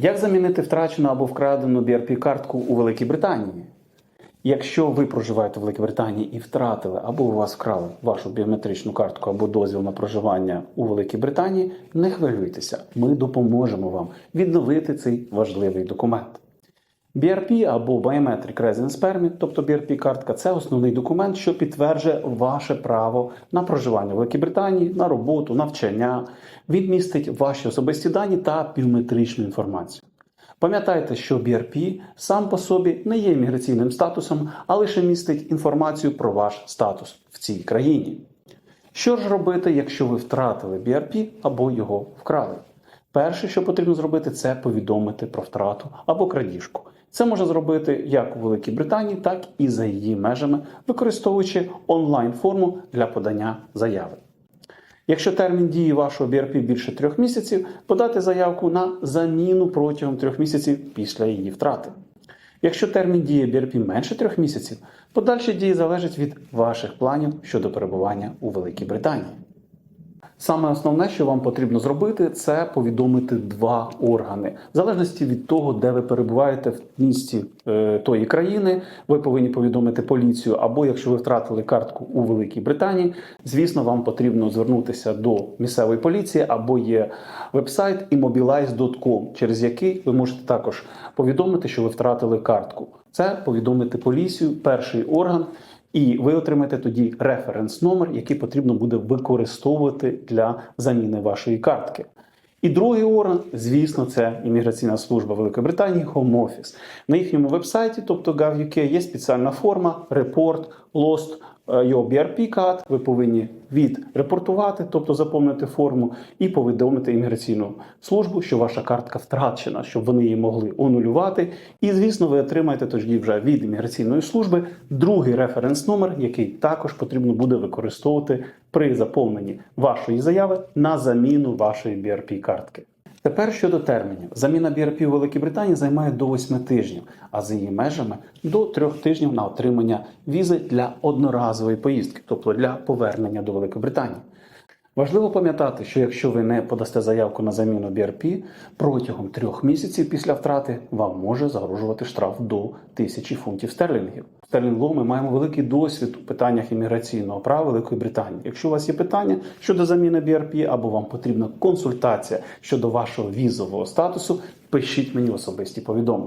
Як замінити втрачену або вкрадену BRP-картку у Великій Британії? Якщо ви проживаєте в Великій Британії і втратили або у вас вкрали вашу біометричну картку або дозвіл на проживання у Великій Британії, не хвилюйтеся, ми допоможемо вам відновити цей важливий документ. BRP або Biometric Residence Permit, тобто BRP-картка, це основний документ, що підтверджує ваше право на проживання в Великій Британії, на роботу, навчання, він містить ваші особисті дані та біометричну інформацію. Пам'ятайте, що BRP сам по собі не є імміграційним статусом, а лише містить інформацію про ваш статус в цій країні. Що ж робити, якщо ви втратили BRP або його вкрали? Перше, що потрібно зробити, це повідомити про втрату або крадіжку. Це можна зробити як у Великій Британії, так і за її межами, використовуючи онлайн-форму для подання заяви. Якщо термін дії вашого BRP більше трьох місяців, подати заявку на заміну протягом трьох місяців після її втрати. Якщо термін дії BRP менше трьох місяців, подальші дії залежать від ваших планів щодо перебування у Великій Британії. Саме основне, що вам потрібно зробити, це повідомити два органи. В залежності від того, де ви перебуваєте в місті е, тої країни, ви повинні повідомити поліцію, або якщо ви втратили картку у Великій Британії, звісно, вам потрібно звернутися до місцевої поліції, або є вебсайт immobilize.com, через який ви можете також повідомити, що ви втратили картку. Це повідомити поліцію, перший орган. І ви отримаєте тоді референс номер, який потрібно буде використовувати для заміни вашої картки. І другий орган, звісно, це імміграційна служба Великої Британії, Home Office. На їхньому вебсайті, тобто gov.uk, є спеціальна форма репорт, Lost е, Your BRP Card. Ви повинні відрепортувати, тобто заповнити форму, і повідомити імміграційну службу, що ваша картка втрачена, щоб вони її могли онулювати. І, звісно, ви отримаєте тоді вже від імміграційної служби другий референс номер, який також потрібно буде використовувати при заповненні вашої заяви на заміну вашої BRP картки. Тепер щодо термінів. Заміна BRP у Великій займає до 8 тижнів, а за її межами до 3 тижнів на отримання візи для одноразової поїздки, тобто для повернення до Великої Британії. Важливо пам'ятати, що якщо ви не подасте заявку на заміну BRP, протягом трьох місяців після втрати вам може загрожувати штраф до 1000 фунтів стерлінгів. Стерлінгло ми маємо великий досвід у питаннях імміграційного права Великої Британії. Якщо у вас є питання щодо заміни BRP або вам потрібна консультація щодо вашого візового статусу, пишіть мені особисті повідомлення.